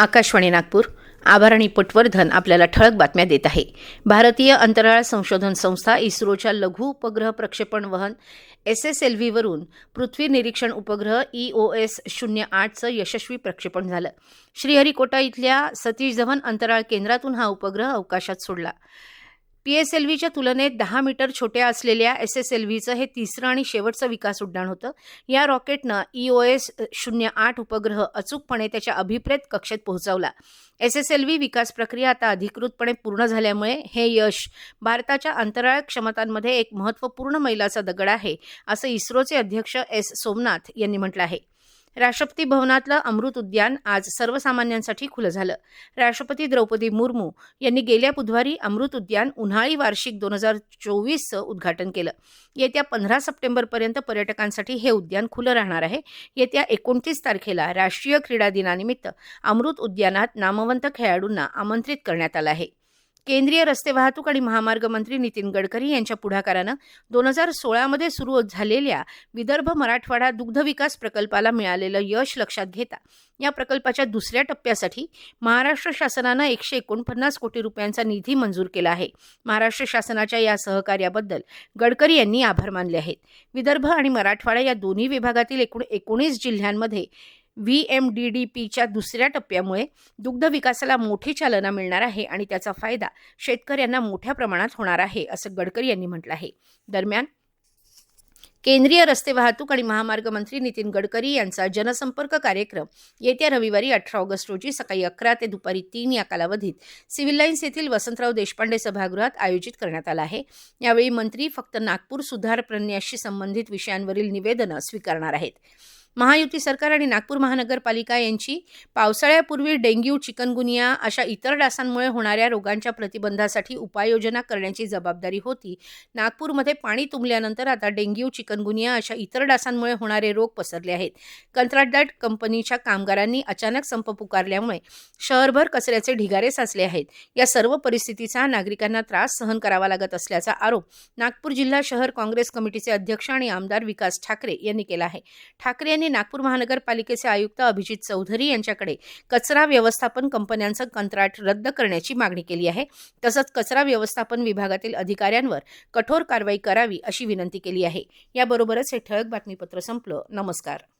आकाशवाणी नागपूर. आभारणी पटवर्धन आपल्याला ठळक बातम्या देत आहे. भारतीय अंतराळ संशोधन संस्था इस्रोच्या लघु उपग्रह प्रक्षेपण वहन एस एस एल व्हीवरून पृथ्वी निरीक्षण उपग्रह ई ओ एस शून्य आठचं यशस्वी प्रक्षेपण झालं. श्रीहरिकोटा इथल्या सतीश धवन अंतराळ केंद्रातून हा उपग्रह अवकाशात सोडला. पी एस एल व्हीच्या तुलनेत दहा मीटर छोट्या असलेल्या एस एस एल व्हीचं हे तिसरं आणि शेवटचं विकास उड्डाण होतं. या रॉकेटनं ई ओ एस शून्य आठ उपग्रह अचूकपणे त्याच्या अभिप्रेत कक्षेत पोहोचवला. एस एस एल व्ही विकास प्रक्रिया आता अधिकृतपणे पूर्ण झाल्यामुळे हे यश भारताच्या अंतराळ क्षमतांमध्ये एक महत्त्वपूर्ण मैलाचा दगड आहे असं इस्रोचे अध्यक्ष एस सोमनाथ यांनी म्हटलं आहे. राष्ट्रपती भवनातलं अमृत उद्यान आज सर्वसामान्यांसाठी खुलं झालं. राष्ट्रपती द्रौपदी मुर्मू यांनी गेल्या बुधवारी अमृत उद्यान उन्हाळी वार्षिक दोन हजार चोवीसचं उद्घाटन केलं. येत्या पंधरा सप्टेंबरपर्यंत पर्यटकांसाठी हे उद्यान खुलं राहणार आहे. येत्या एकोणतीस तारखेला राष्ट्रीय क्रीडा दिनानिमित्त अमृत उद्यानात नामवंत खेळाडूंना आमंत्रित करण्यात आलं आहे. केंद्रीय रस्ते वाहतूक आणि महामार्ग मंत्री नितीन गडकरी यांच्या पुढाकारानं दोन हजार सोळामध्ये सुरू झालेल्या विदर्भ मराठवाडा दुग्ध विकास प्रकल्पाला मिळालेलं यश लक्षात घेता या प्रकल्पाच्या दुसऱ्या टप्प्यासाठी महाराष्ट्र शासनानं एकशे एकोणपन्नास कोटी रुपयांचा निधी मंजूर केला आहे. महाराष्ट्र शासनाच्या या सहकार्याबद्दल गडकरी यांनी आभार मानले आहेत. विदर्भ आणि मराठवाडा या दोन्ही विभागातील एकूण एकोणीस जिल्ह्यांमध्ये व्ही एम डी डी पीच्या दुसऱ्या टप्प्यामुळे दुग्ध विकासाला मोठी चालना मिळणार आहे आणि त्याचा फायदा शेतकऱ्यांना मोठ्या प्रमाणात होणार आहे असं गडकरी यांनी म्हटलं आहे. दरम्यान केंद्रीय रस्ते वाहतूक आणि महामार्ग मंत्री नितीन गडकरी यांचा जनसंपर्क कार्यक्रम येत्या रविवारी अठरा ऑगस्ट रोजी सकाळी अकरा ते दुपारी तीन या कालावधीत सिव्हिल लाईन्स येथील वसंतराव देशपांडे सभागृहात आयोजित करण्यात आला आहे. यावेळी मंत्री फक्त नागपूर सुधार प्रन्यासशी संबंधित विषयांवरील निवेदनं स्वीकारणार आहेत. महायुती सरकार आणि नागपूर महानगरपालिका यांची पावसाळ्यापूर्वी डेंग्यू चिकनगुनिया अशा इतर डासांमुळे होणाऱ्या रोगांच्या प्रतिबंधासाठी उपाययोजना करण्याची जबाबदारी होती. नागपूरमध्ये पाणी तुंबल्यानंतर आता डेंग्यू चिकनगुनिया अशा इतर डासांमुळे होणारे रोग पसरले आहेत. कंत्राटदार कंपनीच्या कामगारांनी अचानक संप पुकारल्यामुळे शहरभर कचऱ्याचे ढिगारे साचले आहेत. या सर्व परिस्थितीचा नागरिकांना त्रास सहन करावा लागत असल्याचा आरोप नागपूर जिल्हा शहर काँग्रेस कमिटीचे अध्यक्ष आणि आमदार विकास ठाकरे यांनी केला आहे. ठाकरे यांनी नागपूर महानगरपालिकेचे आयुक्त अभिजित चौधरी यांच्याकडे कचरा व्यवस्थापन कंपन्यांचं कंत्राट रद्द करण्याची मागणी केली आहे. तसंच कचरा व्यवस्थापन विभागातील अधिकाऱ्यांवर कठोर कारवाई करावी अशी विनंती केली आहे. याबरोबरच हे ठळक बातमीपत्र संपलं. नमस्कार.